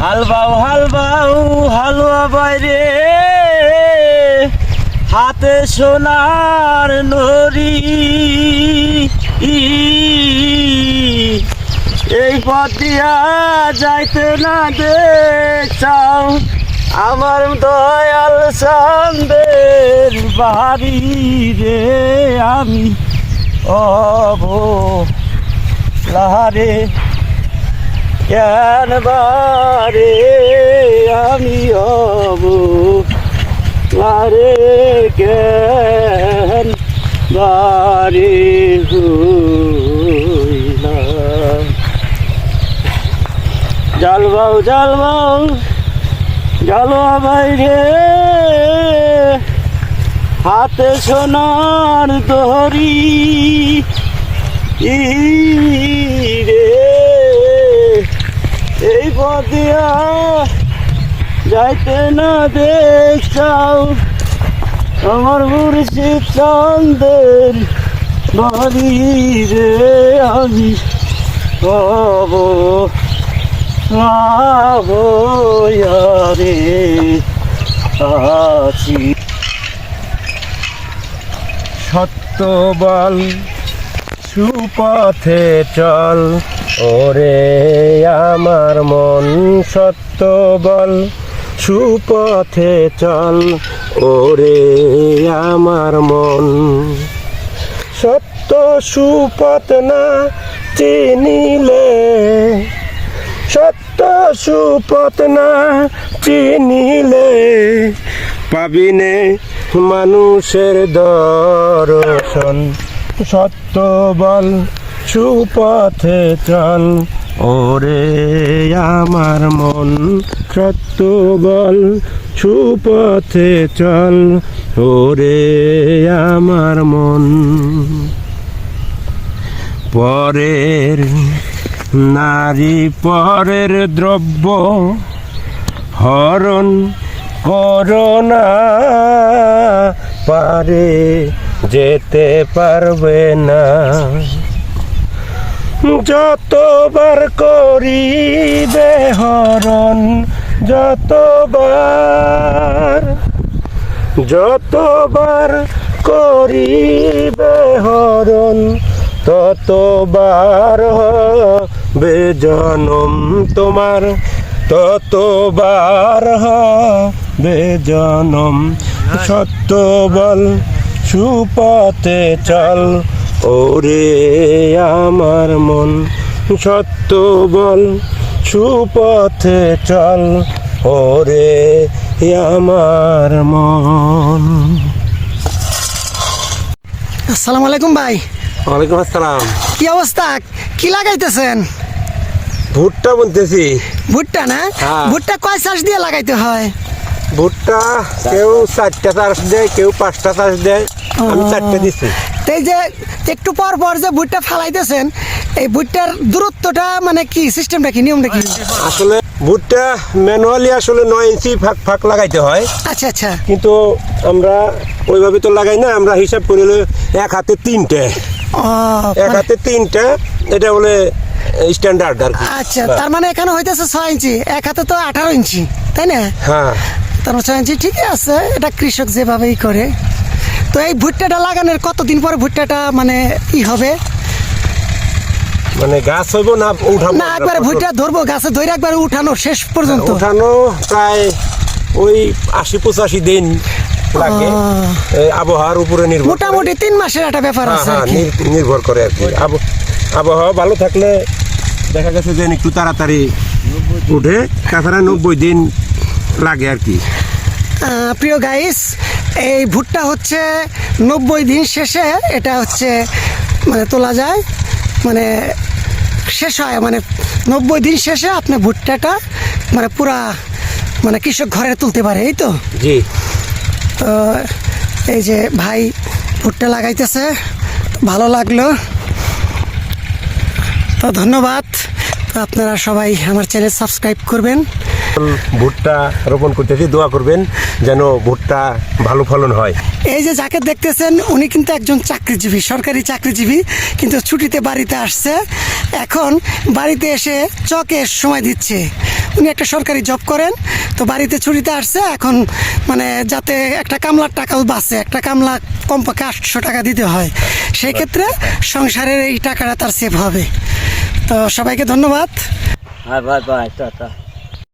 হাল বাউ হাল বাউ হালুয়া বাইরে। হাতে সোনার নরি এই পথ দিয়া যাইতে না দেখছাও আমার দয়াল চান্দের বাড়ি রে আমি অব লাহারে কেন বারে আমি হব? লারে কেন বারে হইলাম? জাল বাউ জাল বাউ জালো বাইরে হাতে সোনার ই রে এই পদিয়া যাইতে না দেখছাও আমার মুর্শিদ চন্দের বাড়ি রে আমি হব রে আছি। সত্যবাল সুপথে চল ওরে আমার মন সত্য বল, সুপথে চল। ওরে আমার মন সত্য সুপথ না চিনিলে, সত্য সুপথ না চিনিলে পাবিনে মানুষের দর্শন। সত্য বল সুপথে চল ওরে আমার মন সত্য বল সুপথে চল ওরে আমার মন। পরের নারী, পরের দ্রব্য হরণ করোনা পারে যেতে পারবে না। যতবার করিবে হরণ, যতবার যতবার করিবে হরণ, ততবার হবে জনম তোমার, ততবার হবে জনম। সত্য বল, সুপথে চল ওরে আমার মন সত্য বল সুপথে চল। ওরে আমার মন। আসসালামু আলাইকুম ভাই। ওয়ালাইকুম আসসালাম। কি অবস্থা? কি লাগাইতেছেন? ভুট্টা বলতেছি ভুট্টা না? হ্যাঁ। ভুট্টা কয় চাষ দিয়ে লাগাইতে হয়? ভুট্টা কেউ চারটা চাষ দেয় কেউ পাঁচটা চাষ দেয়। আমি। চারটে দিচ্ছি তো এই যে একটু পর পর যে ভুট্টা ফালাইতেছেন এই ভুট্টার দূরত্বটা মানে কি সিস্টেমটা কি নিয়মটা কি? আসলে ভুট্টা ম্যানুয়ালি আসলে নয় ইঞ্চি ফাঁক ফাঁক লাগাইতে হয়। আচ্ছা আচ্ছা। কিন্তু আমরা ওইভাবে তো লাগাই না আমরা হিসাব করিলে এক হাতে তিনটে। এক হাতে তিনটা এটা বলে স্ট্যান্ডার্ড আর আচ্ছা তার মানে এখানে হইতেছে ছয় ইঞ্চি এক হাতে তো আঠারো ইঞ্চি তাই না? হ্যাঁ। তার মানে ছয় ইঞ্চি ঠিকই আছে এটা কৃষক যেভাবেই করে। তো এই ভুট্টাটা লাগানোর কতদিন পরে ভুট্টাটা মানে ই হবে? মানে গাছ হইব না উঠাবো? না একবারে ভুট্টা ধরবো গাছে ধরে একবারে উঠানো শেষ পর্যন্ত। উঠানো প্রায় ওই আশি পঁচাশি দিন লাগে। আবহাওয়ার উপরে নির্ভর মোটামুটি তিন মাসের একটা ব্যাপার হ্যাঁ আছে হ্যাঁ নির্ভর করে আর কি। আব- আবহাওয়া ভালো থাকলে দেখা গেছে যে একটু তাড়াতাড়ি উঠে তাছাড়া নব্বই দিন লাগে আর কি। প্রিয় গাইস এই ভুট্টা হচ্ছে নব্বই দিন শেষে এটা হচ্ছে মানে তোলা যায় মানে শেষ হয় মানে নব্বই দিন শেষে আপনি ভুট্টাটা মানে পুরা মানে কৃষক ঘরে তুলতে পারে এই তো? জি। তো এই যে ভাই ভুট্টা লাগাইতেছে ভালো লাগল। তো ধন্যবাদ। তো আপনারা সবাই আমার চ্যানেল সাবস্ক্রাইব করবেন। ভুট্টা রোপণ করতেছি দোয়া করবেন যেন ভুট্টা ভালো ফলন হয়। এই যে যাকে দেখতেছেন উনি কিন্তু একজন চাকরিজীবী সরকারি চাকরিজীবী কিন্তু ছুটিতে বাড়িতে আসছে। এখন বাড়িতে এসে চকে সময় দিচ্ছে। উনি একটা সরকারি জব করেন তো বাড়িতে ছুটিতে আসছে। এখন মানে যাতে একটা কামলার টাকাও বাঁচে একটা কামলা কমপক্ষে আটশো টাকা দিতে হয়। সেই ক্ষেত্রে সংসারের এই টাকাটা তার সেভ হবে। তো সবাইকে ধন্যবাদ। vai, tá, tá.